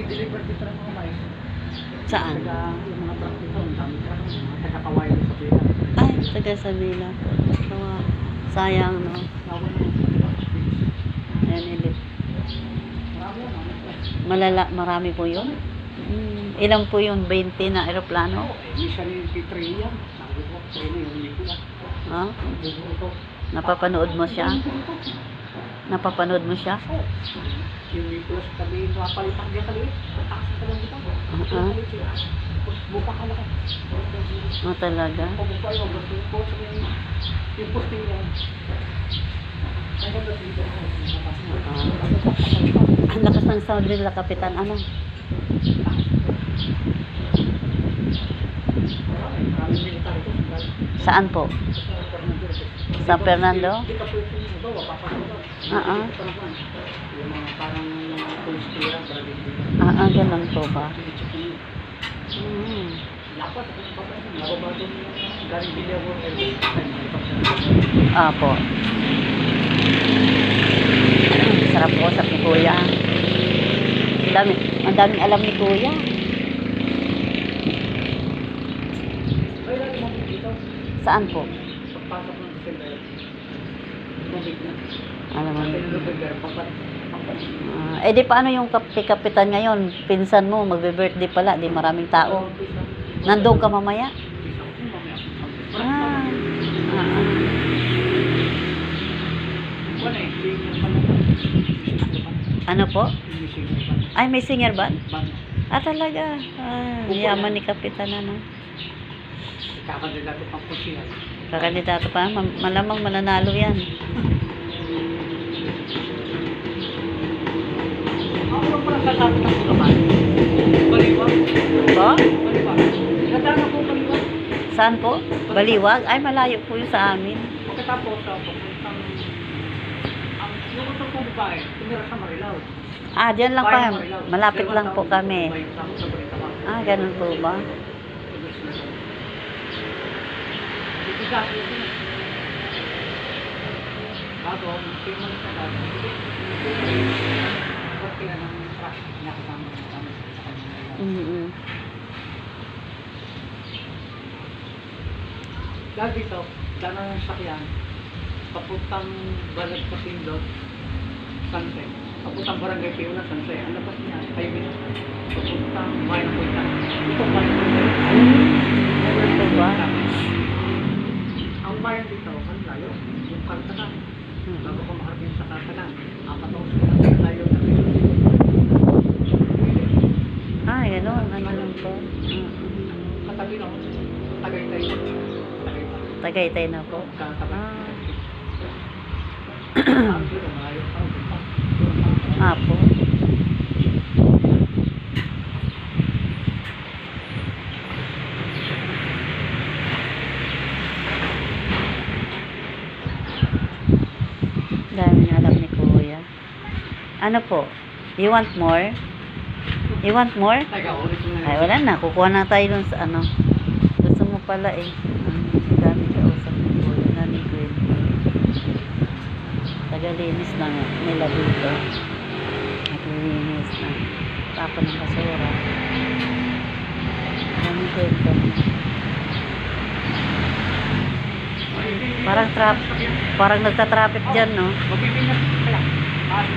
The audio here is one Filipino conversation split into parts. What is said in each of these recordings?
nagdi-deliver dito ng mga mais. Saan? Taga, yung mga truck dito, ang dami truck, mga taga-kawayo sa pila. Ay, taga Sabila. Kawa. Sayang, no? Ayan, ilip. Malala, marami po yun. Hmm. Ilan po yung 20 na aeroplano? Eh, Minsan yung P3 yan. Sabi ko, train na yung Nicola. Ha? Napapanood mo siya? Napapanood mo siya? Oh, yung Nicola sa tabi, napalitak niya kali. Patakas ka lang dito. Ah. Buka ka lang. Oh, talaga? Pabuka yung bato ko sa yung posting. Ah. Ang lakas ng sound nila, Kapitan. Ano? Saan po? Sa Fernando? Hindi ka pwede yung. Ah, ah. Mga parang para dito. Ah, ganun po ba? Hmm. Apo. Sarap po sa ni Kuya. Ang dami, ang daming alam ni Kuya. Saan po? Pagpasok ng December. Tubig na. Alam mo. Ah, eh di paano yung kap Kapitan ngayon? Pinsan mo, magbe-birthday pala, di maraming tao. Nandun ka mamaya? Ah. Ano po? Siya Ay, may singer ba? Ah, talaga. Ah, yaman ni Kapitan ano. Kakandidato pang pusihan. Kakandidato pa, ma- malamang mananalo yan. Pala sasabi ng. Baliwag. Po? Baliwag. Nadaan ako baliwag. Saan po? Baliwag? Ay, malayo po yung sa amin. Pagkatapos sa papuntang ang yung gusto kong babae, tumira sa Marilao. Ah, diyan lang pa. Malapit lang po kami. kasama. Ah, ganun po ba? Yun yun. Bago, tingnan sa bago. Yan ang traffic niya kasama ng kami sa kanila. Mm-mm. Dahil dito, dana ng sakyan, papuntang Balag Pasindot, Sanse. Papuntang Barangay Piuna, Sanse. Ang labas niya, 5 minutes. Papuntang Bayan ng Kuita. Ito, ng Kuita. Ganun po ba? Ang bayan dito, ang layo. Yung Kartagan. Mm. Bago ko makarating sa Kartagan, apat o sila layo na rin. Ah, ganun. Ano lang po? Mm-mm. Katabi lang, Tagaytay. Tagaytay. Na po. Ah. Pa. Ah, po. Daming alam ni Kuya. Ano po? You want more? You want more? Na. Ay, wala na. Kukuha na tayo dun sa ano. Gusto mo pala eh. Ang dami ka usap ni Kuya na ni Gwen. Tagalinis na nila dito. Naglinis na. Tapon ng basura. Dami kwento. Parang trap, parang nagta-traffic dyan, no? Lang. Ah.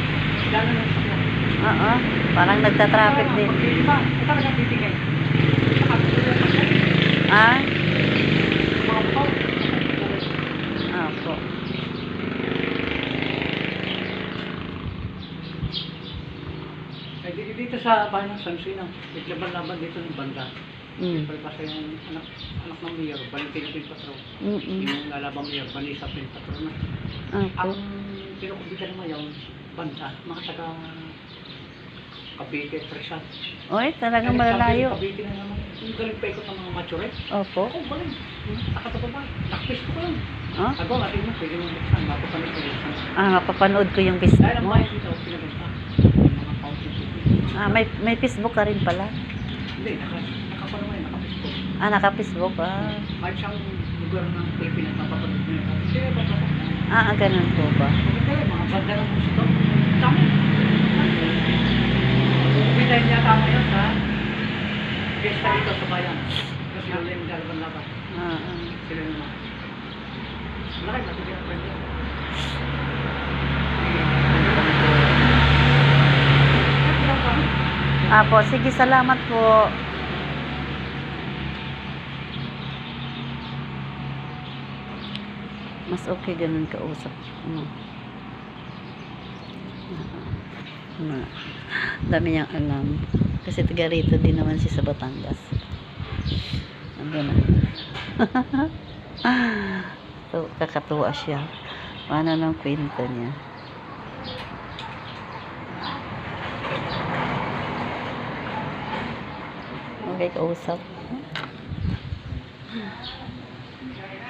Oo, parang nagta-traffic din. Ito na titigay. Ah, Mga pao. ah po. Di- dito sa bahay ng Sansino, naglaban-laban dito ng banda. Mm. Siyempre kasi yung anak, anak ng mayor, Valentina Pinpatro. Mm-mm. Yung lalabang mayor, Vanessa Pinpatro na. Ah Ang po. pinukubitan naman yung banda, mga taga Cavite, Trisha. Oy, talagang malalayo. Cavite na naman. Yung galing pa ikot ng mga mature. Opo. Ako, galing. Nakatapa ba? Nakpis ko lang. Ah, Ako, natin mo, pwede mo buksan. Mapapanood ko yun. ah mapapanood ko yung Facebook Dahil ang mo. bahay dito, pinaganda. Ah, may may Facebook ka rin pala. Hindi, naka, naka naman yun, naka-Facebook. Ah, naka-Facebook. Ah, Kahit siyang lugar ng Pilipinas, napapanood mo yun. Kasi, baka ko. ah, ah, ganun po ba? Yun, mga banda ng musika. Dami. Pinay niya kasama yan sa fiesta dito sa bayan. Kasi yun yung galaban laban. Ah, ah. Sila naman. Na sila ang pwede. Apo, sige, salamat po. Mas okay ganun kausap. Ano. Ano. Dami niyang alam. Kasi taga rito din naman si sa Batangas. Ano na. so, kakatuwa siya. Paano ng kwento niya. Okay, kausap.